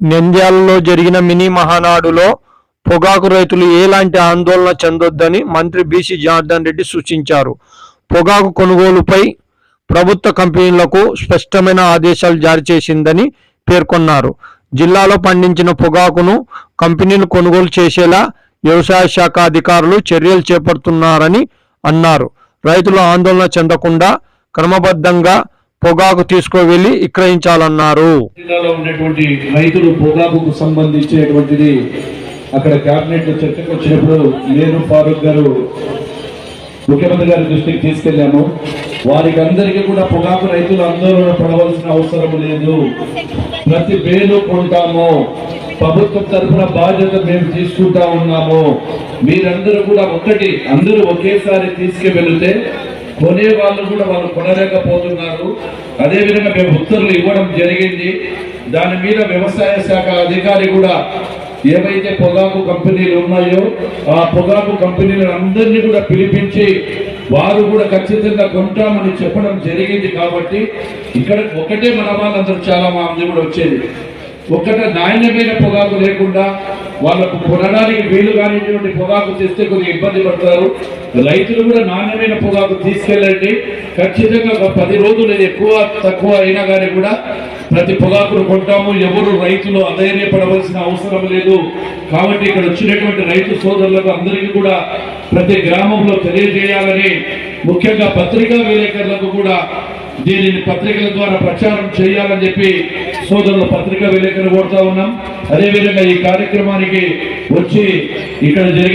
నంద్యాలలో జరిగిన మినీ మహానాడులో పొగాకు రైతులు ఎలాంటి ఆందోళన చెందొద్దని మంత్రి బీసీ జనార్దన్ రెడ్డి సూచించారు. పొగాకు కొనుగోలుపై ప్రభుత్వ కంపెనీలకు స్పష్టమైన ఆదేశాలు జారీ చేసిందని పేర్కొన్నారు. జిల్లాలో పండించిన పొగాకును కంపెనీలు కొనుగోలు చేసేలా వ్యవసాయ శాఖ అధికారులు చర్యలు చేపడుతున్నారని అన్నారు. రైతులు ఆందోళన చెందకుండా క్రమబద్ధంగా పొగాకు తీసుకువెళ్ళి విక్రయించాలన్నారు. జిల్లాలో ఉన్నటువంటి రైతులు పొగాకుకు సంబంధించినటువంటిది అక్కడ కేబినెట్లో చర్చకు వచ్చినప్పుడు నేను ఫారూక్ గారు ముఖ్యమంత్రి గారి దృష్టికి తీసుకెళ్ళాము వారికి అందరికీ కూడా పొగాకు రైతులు ఆందోళన పడవలసిన అవసరం లేదు. ప్రతి వేలు కొంటాము. ప్రభుత్వం తరఫున బాధ్యత మేము తీసుకుంటా ఉన్నాము. మీరందరూ కూడా ఒక్కటి అందరూ ఒకేసారి తీసుకువెళితే కొనే వాళ్ళు కూడా వాళ్ళు కొనలేకపోతున్నారు. అదేవిధంగా మేము ఉత్తర్వులు ఇవ్వడం జరిగింది. దాని మీద వ్యవసాయ శాఖ అధికారి కూడా ఏవైతే పొగాకు కంపెనీలు ఉన్నాయో ఆ పొగాకు కంపెనీలను అందరినీ కూడా పిలిపించి వారు కూడా ఖచ్చితంగా కొంటామని చెప్పడం జరిగింది కాబట్టి ఇక్కడ ఒకటే మన వాళ్ళందరూ చాలా మంది కూడా వచ్చేది. ఒక్కట నాణ్యమైన పొగాకు లేకుండా వాళ్ళకు కొనడానికి వీలు కానిటువంటి పొగాకు తెస్తే కొద్దిగా ఇబ్బంది పడతారు. రైతులు కూడా నాణ్యమైన పొగాకు తీసుకెళ్ళండి. ఖచ్చితంగా ఒక పది రోజులు ఎక్కువ తక్కువ అయినా కానీ కూడా ప్రతి పొగాకును కొంటాము. ఎవరు రైతులు అధైర్యపడవలసిన అవసరం లేదు. కాబట్టి ఇక్కడ వచ్చినటువంటి రైతు సోదరులకు అందరికీ కూడా ప్రతి గ్రామంలో తెలియజేయాలని ముఖ్యంగా పత్రికా విలేకరులకు కూడా దీనిని పత్రికల ద్వారా ప్రచారం చేయాలని చెప్పి సోదరులు పత్రికా విలేకరులు కోరుతా ఉన్నాం. అదేవిధంగా ఈ కార్యక్రమానికి వచ్చి ఇక్కడ జరిగే